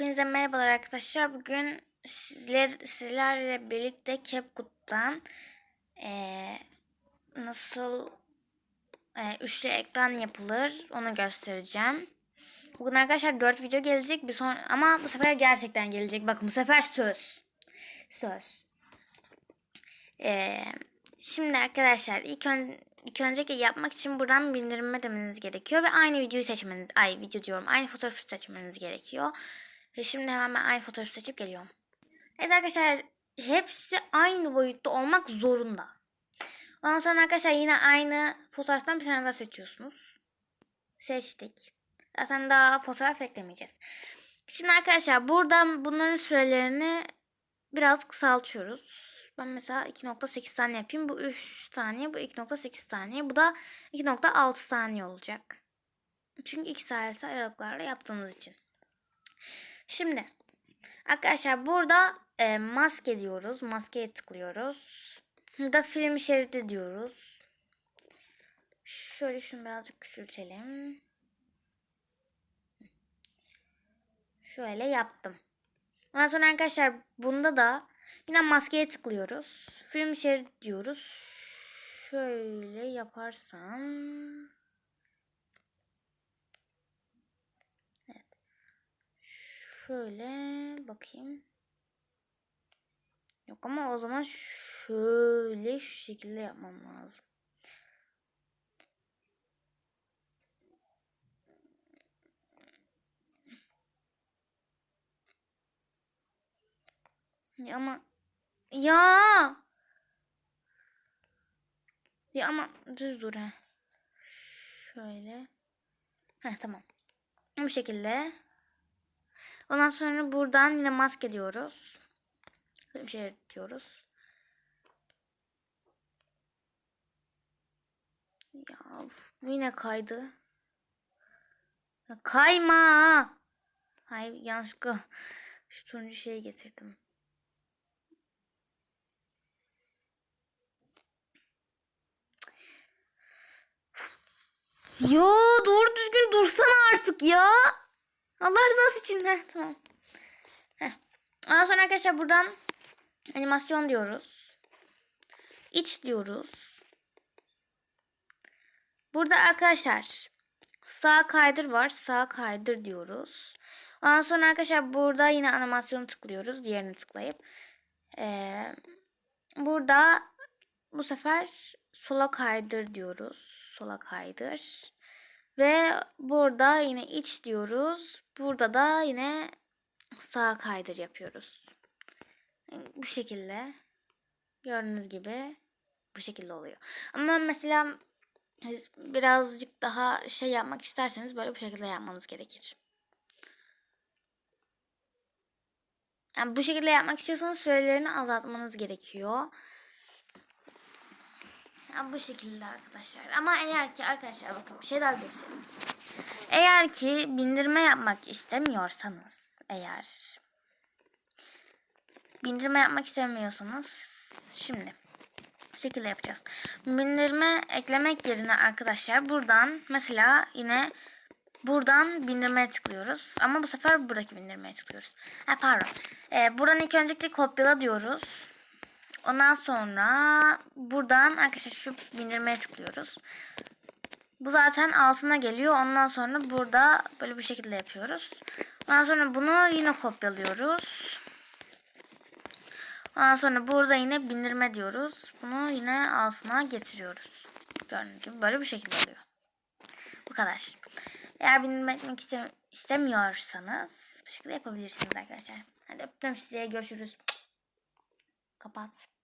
Hepinize merhabalar arkadaşlar. Bugün sizler sizlerle birlikte CapCut'tan eee nasıl eee, üçlü ekran yapılır onu göstereceğim. Bugün arkadaşlar 4 video gelecek bir son ama bu sefer gerçekten gelecek. Bakın bu sefer söz. Söz. Eee, şimdi arkadaşlar ilk, ön, ilk öncelikle yapmak için buradan bildirim demeniz gerekiyor ve aynı videoyu seçmeniz, ay video diyorum aynı fotoğrafı seçmeniz gerekiyor. Ve şimdi hemen ben aynı fotoğrafı seçip geliyorum. Evet arkadaşlar hepsi aynı boyutta olmak zorunda. Ondan sonra arkadaşlar yine aynı fotoğraftan bir tane daha seçiyorsunuz. Seçtik. Zaten daha fotoğraf eklemeyeceğiz. Şimdi arkadaşlar buradan bunların sürelerini biraz kısaltıyoruz. Ben mesela 2.8 saniye yapayım. Bu 3 saniye, bu 2.8 saniye. Bu da 2.6 saniye olacak. Çünkü 2 saniye aralıklarla yaptığımız için. Şimdi arkadaşlar burada e, maske diyoruz. Maskeye tıklıyoruz. Burada film şeridi diyoruz. Şöyle şunu birazcık küçültelim. Şöyle yaptım. Ondan sonra arkadaşlar bunda da yine maskeye tıklıyoruz. Film şeridi diyoruz. Şöyle yaparsam Şöyle bakayım. Yok ama o zaman şöyle şu şekilde yapmam lazım. Ya ama ya ya ama düz dur ha. Şöyle. Heh tamam. Bu şekilde. Ondan sonra buradan yine maske diyoruz. Bir şey diyoruz. Ya of, yine kaydı. Kayma. Hayır yanlışlıkla şu turuncu şeyi getirdim. Yo doğru düzgün dursana artık ya. Allah rızası için. Heh, tamam. Heh. Ondan sonra arkadaşlar buradan animasyon diyoruz. İç diyoruz. Burada arkadaşlar sağ kaydır var. Sağ kaydır diyoruz. Ondan sonra arkadaşlar burada yine animasyonu tıklıyoruz. Diğerini tıklayıp. Ee, burada bu sefer sola kaydır diyoruz. Sola kaydır. Ve burada yine iç diyoruz. Burada da yine sağ kaydır yapıyoruz. Bu şekilde. Gördüğünüz gibi bu şekilde oluyor. Ama mesela birazcık daha şey yapmak isterseniz böyle bu şekilde yapmanız gerekir. Yani bu şekilde yapmak istiyorsanız sürelerini azaltmanız gerekiyor. Yani bu şekilde arkadaşlar. Ama eğer ki arkadaşlar bakın bir şey daha göstereyim. Eğer ki bindirme yapmak istemiyorsanız eğer bindirme yapmak istemiyorsanız şimdi şekilde yapacağız. Bindirme eklemek yerine arkadaşlar buradan mesela yine buradan bindirmeye tıklıyoruz. Ama bu sefer buradaki bindirmeye tıklıyoruz. Ha, pardon. Ee, buradan ilk öncelikle kopyala diyoruz. Ondan sonra buradan arkadaşlar şu bindirmeye tıklıyoruz. Bu zaten altına geliyor. Ondan sonra burada böyle bir şekilde yapıyoruz. Ondan sonra bunu yine kopyalıyoruz. Ondan sonra burada yine bindirme diyoruz. Bunu yine altına getiriyoruz. Gördüğünüz gibi böyle bir şekilde oluyor. Bu kadar. Eğer bindirme etmek istemiyorsanız bu şekilde yapabilirsiniz arkadaşlar. Hadi öptüm size. Görüşürüz. 个包子。